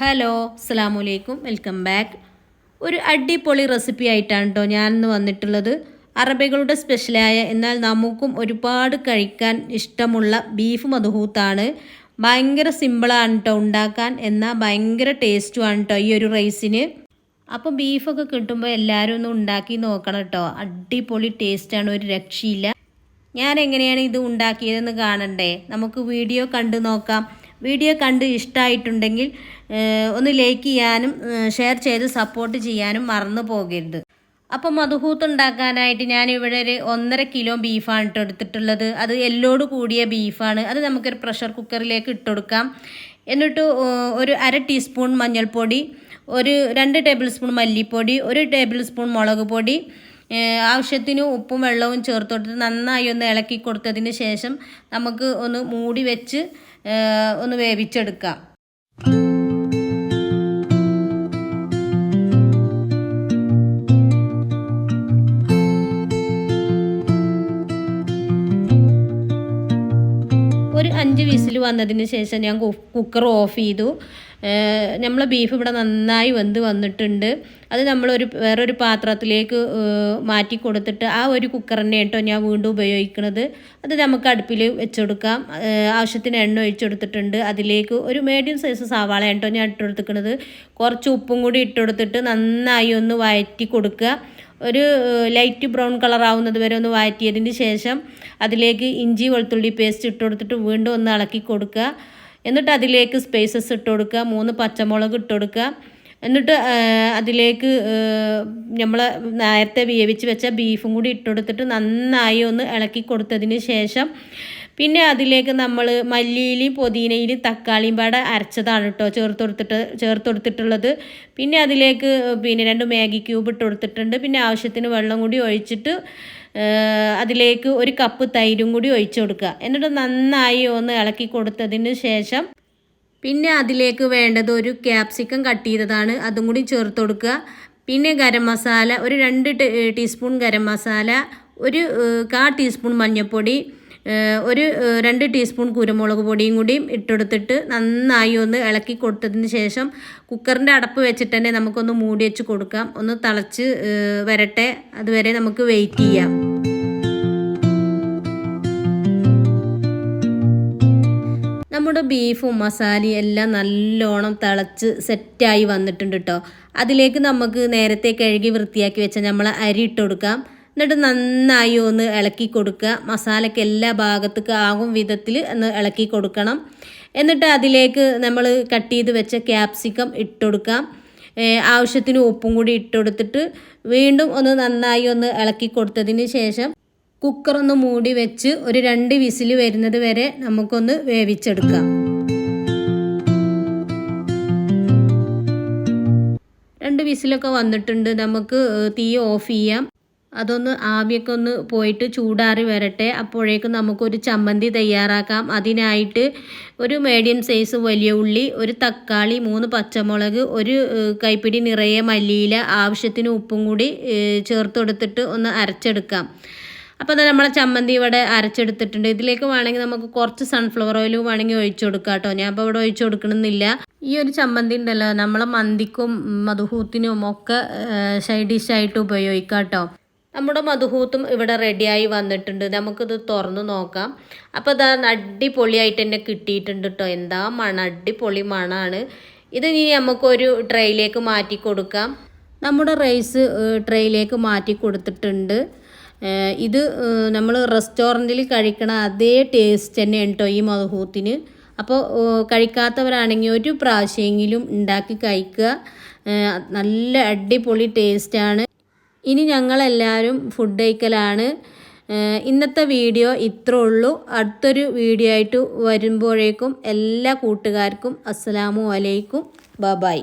Hello അസ്സാമലൈക്കും welcome back. ഒരു അടിപൊളി റെസിപ്പി ആയിട്ടാണ് കേട്ടോ ഞാനിന്ന് വന്നിട്ടുള്ളത്. അറബികളുടെ സ്പെഷ്യലായ എന്നാൽ നമുക്കും ഒരുപാട് കഴിക്കാൻ ഇഷ്ടമുള്ള ബീഫ് മധുഹൂത്താണ് ഭയങ്കര സിമ്പിളാണ് കേട്ടോ ഉണ്ടാക്കാൻ. എന്നാൽ ഭയങ്കര ടേസ്റ്റുമാണ് കേട്ടോ ഈ ഒരു റൈസിന്. അപ്പം ബീഫൊക്കെ കിട്ടുമ്പോൾ എല്ലാവരും ഒന്ന് ഉണ്ടാക്കി നോക്കണം കേട്ടോ അടിപൊളി ടേസ്റ്റാണ് ഒരു രക്ഷയില്ല. ഞാൻ എങ്ങനെയാണ് ഇത് ഉണ്ടാക്കിയതെന്ന് കാണണ്ടേ? നമുക്ക് വീഡിയോ കണ്ടു നോക്കാം. വീഡിയോ കണ്ട് ഇഷ്ടമായിട്ടുണ്ടെങ്കിൽ ഒന്ന് ലൈക്ക് ചെയ്യാനും ഷെയർ ചെയ്ത് സപ്പോർട്ട് ചെയ്യാനും മറന്നു പോകരുത്. അപ്പം മധുഹൂത്ത് ഉണ്ടാക്കാനായിട്ട് ഞാനിവിടെ ഒരു ഒന്നര കിലോ ബീഫാണ് ഇട്ട് എടുത്തിട്ടുള്ളത്. അത് എല്ലോട് കൂടിയ ബീഫാണ് അത് നമുക്കൊരു പ്രഷർ കുക്കറിലേക്ക് ഇട്ടുകൊടുക്കാം എന്നിട്ട് ഒരു അര ടീസ്പൂൺ മഞ്ഞൾപ്പൊടി ഒരു രണ്ട് ടേബിൾ സ്പൂൺ മല്ലിപ്പൊടി ഒരു ടേബിൾ സ്പൂൺ മുളക് പൊടി ആവശ്യത്തിന് ഉപ്പും വെള്ളവും ചേർത്ത് നന്നായി ഒന്ന് ഇളക്കി കൊടുത്തതിന് ശേഷം നമുക്ക് ഒന്ന് മൂടി വെച്ച് ഒന്ന് വേവിച്ചെടുക്കാം. ഒരു അഞ്ച് വിസിൽ വന്നതിന് ശേഷം ഞാൻ കുക്കർ ഓഫ് ചെയ്തു. നമ്മൾ ബീഫ് ഇവിടെ നന്നായി വെന്ത് വന്നിട്ടുണ്ട്. അത് നമ്മളൊരു വേറൊരു പാത്രത്തിലേക്ക് മാറ്റി കൊടുത്തിട്ട് ആ ഒരു കുക്കർ തന്നെ കേട്ടോ ഞാൻ വീണ്ടും ഉപയോഗിക്കുന്നത് അത് നമുക്ക് അടുപ്പിൽ വെച്ചെടുക്കാം. ആവശ്യത്തിന് എണ്ണ ഒഴിച്ചു കൊടുത്തിട്ടുണ്ട്. അതിലേക്ക് ഒരു മീഡിയം സൈസ് സവാള കേട്ടോ ഞാൻ ഇട്ട് കൊടുത്തിരിക്കുന്നത് കുറച്ച് ഉപ്പും കൂടി ഇട്ട് കൊടുത്തിട്ട് നന്നായി ഒന്ന് വഴറ്റി കൊടുക്കുക. ഒരു ലൈറ്റ് ബ്രൗൺ കളർ ആവുന്നത് വരെ ഒന്ന് വഴറ്റിയതിന് ശേഷം അതിലേക്ക് ഇഞ്ചി വെളുത്തുള്ളി പേസ്റ്റ് ഇട്ട് കൊടുത്തിട്ട് വീണ്ടും ഒന്ന് ഇളക്കി കൊടുക്കുക. എന്നിട്ട് അതിലേക്ക് സ്പേസസ് ഇട്ട് കൊടുക്കുക മൂന്ന് പച്ചമുളക് ഇട്ട് കൊടുക്കുക. എന്നിട്ട് അതിലേക്ക് നമ്മൾ നേരത്തെ വേവിച്ച് വെച്ച ബീഫും കൂടി ഇട്ട് കൊടുത്തിട്ട് നന്നായി ഒന്ന് ഇളക്കി കൊടുത്തതിന് ശേഷം പിന്നെ അതിലേക്ക് നമ്മൾ മല്ലിയിലും പുതിനയിലും തക്കാളിയും പാടെ അരച്ചതാണ് കേട്ടോ ചേർത്ത് കൊടുത്തിട്ട് ചേർത്ത് കൊടുത്തിട്ടുള്ളത്. പിന്നെ അതിലേക്ക് പിന്നെ രണ്ട് മാഗി ക്യൂബ് ഇട്ട് കൊടുത്തിട്ടുണ്ട്. പിന്നെ ആവശ്യത്തിന് വെള്ളം കൂടി ഒഴിച്ചിട്ട് അതിലേക്ക് ഒരു കപ്പ് തൈരും കൂടി ഒഴിച്ചു കൊടുക്കുക. എന്നിട്ട് നന്നായി ഒന്ന് ഇളക്കി കൊടുത്തതിന് ശേഷം പിന്നെ അതിലേക്ക് വേണ്ടത് ഒരു ക്യാപ്സിക്കം കട്ട് ചെയ്തതാണ്. അതും കൂടി ചേർത്ത് കൊടുക്കുക. പിന്നെ ഗരം മസാല ഒരു രണ്ട് ടീസ്പൂൺ ഗരം മസാല ഒരു കാ ടീസ്പൂൺ മഞ്ഞൾപ്പൊടി ഒരു രണ്ട് ടീസ്പൂൺ കുരുമുളക് പൊടിയും കൂടിയും ഇട്ടെടുത്തിട്ട് നന്നായി ഒന്ന് ഇളക്കി കൊടുത്തതിന് ശേഷം കുക്കറിന്റെ അടപ്പ് വെച്ചിട്ട് തന്നെ നമുക്കൊന്ന് മൂടി വെച്ച് കൊടുക്കാം. ഒന്ന് തിളച്ച് വരട്ടെ. അതുവരെ നമുക്ക് വെയിറ്റ് ചെയ്യാം. നമ്മുടെ ബീഫും മസാലയും എല്ലാം നല്ലോണം തിളച്ച് സെറ്റായി വന്നിട്ടുണ്ട് കേട്ടോ അതിലേക്ക് നമുക്ക് നേരത്തെ കഴുകി വൃത്തിയാക്കി വെച്ച നമ്മൾ അരി ഇട്ട് കൊടുക്കാം. എന്നിട്ട് നന്നായി ഒന്ന് ഇളക്കി കൊടുക്കുക. മസാലയ്ക്ക് എല്ലാ ഭാഗത്തേക്ക് ആകും വിധത്തിൽ ഒന്ന് ഇളക്കി കൊടുക്കണം. എന്നിട്ട് അതിലേക്ക് നമ്മൾ കട്ട് ചെയ്ത് വെച്ച ക്യാപ്സിക്കം ഇട്ടുകൊടുക്കാം ആവശ്യത്തിന് ഉപ്പും കൂടി ഇട്ടുകൊടുത്തിട്ട് വീണ്ടും ഒന്ന് നന്നായി ഒന്ന് ഇളക്കി കൊടുത്തതിന് ശേഷം കുക്കർ ഒന്ന് മൂടി വെച്ച് ഒരു രണ്ട് വിസിൽ വരുന്നത് വരെ നമുക്കൊന്ന് വേവിച്ചെടുക്കാം. രണ്ട് വിസിലൊക്കെ വന്നിട്ടുണ്ട്. നമുക്ക് തീ ഓഫ് ചെയ്യാം. അതൊന്ന് ആവിയൊക്കെ ഒന്ന് പോയിട്ട് ചൂടാറി വരട്ടെ. അപ്പോഴേക്കും നമുക്കൊരു ചമ്മന്തി തയ്യാറാക്കാം. അതിനായിട്ട് ഒരു മീഡിയം സൈസ് വലിയ ഉള്ളി ഒരു തക്കാളി മൂന്ന് പച്ചമുളക് ഒരു കൈപ്പിടി നിറയെ മല്ലിയില ആവശ്യത്തിന് ഉപ്പും കൂടി ചേർത്തെടുത്തിട്ട് ഒന്ന് അരച്ചെടുക്കാം. അപ്പോൾ അത് നമ്മളെ ചമ്മന്തി ഇവിടെ അരച്ചെടുത്തിട്ടുണ്ട്. ഇതിലേക്ക് വേണമെങ്കിൽ നമുക്ക് കുറച്ച് സൺഫ്ലവർ ഓയിൽ വേണമെങ്കിൽ ഒഴിച്ചു കൊടുക്കാം കേട്ടോ. ഞാൻ അപ്പോൾ ഇവിടെ ഒഴിച്ചു കൊടുക്കണമെന്നില്ല ഈ ഒരു ചമ്മന്തി ഉണ്ടല്ലോ നമ്മളെ മന്തിക്കും മധുഹൂത്തിനും ഒക്കെ സൈഡ് ഡിഷായിട്ട് ഉപയോഗിക്കാം കേട്ടോ. നമ്മുടെ മധുഹൂത്തും ഇവിടെ റെഡിയായി വന്നിട്ടുണ്ട്. നമുക്കിത് തുറന്ന് നോക്കാം. അപ്പോൾ ഇതാ അടിപൊളിയായിട്ട് തന്നെ കിട്ടിയിട്ടുണ്ട് കേട്ടോ. എന്താ മണം അടിപൊളി മണമാണ് ഇത് ഇനി നമുക്കൊരു ട്രേയിലേക്ക് മാറ്റി കൊടുക്കാം. നമ്മുടെ റൈസ് ട്രേയിലേക്ക് മാറ്റി കൊടുത്തിട്ടുണ്ട്. ഇത് നമ്മൾ റെസ്റ്റോറന്റിൽ കഴിക്കണ അതേ ടേസ്റ്റ് തന്നെ കേട്ടോ ഈ മധുഹൂത്തിന് അപ്പോൾ കഴിക്കാത്തവരാണെങ്കിൽ ഒരു പ്രാവശ്യമെങ്കിലും ഉണ്ടാക്കി കഴിക്കുക. നല്ല അടിപൊളി ടേസ്റ്റാണ് ഇനി ഞങ്ങളെല്ലാവരും ഫുഡ് കഴിക്കലാണ്. ഇന്നത്തെ വീഡിയോ ഇത്രേ ഉള്ളൂ. അടുത്തൊരു വീഡിയോ ആയിട്ട് വരുമ്പോഴേക്കും എല്ലാ കൂട്ടുകാർക്കും അസ്സലാമു അലൈക്കും. ബ ബൈ.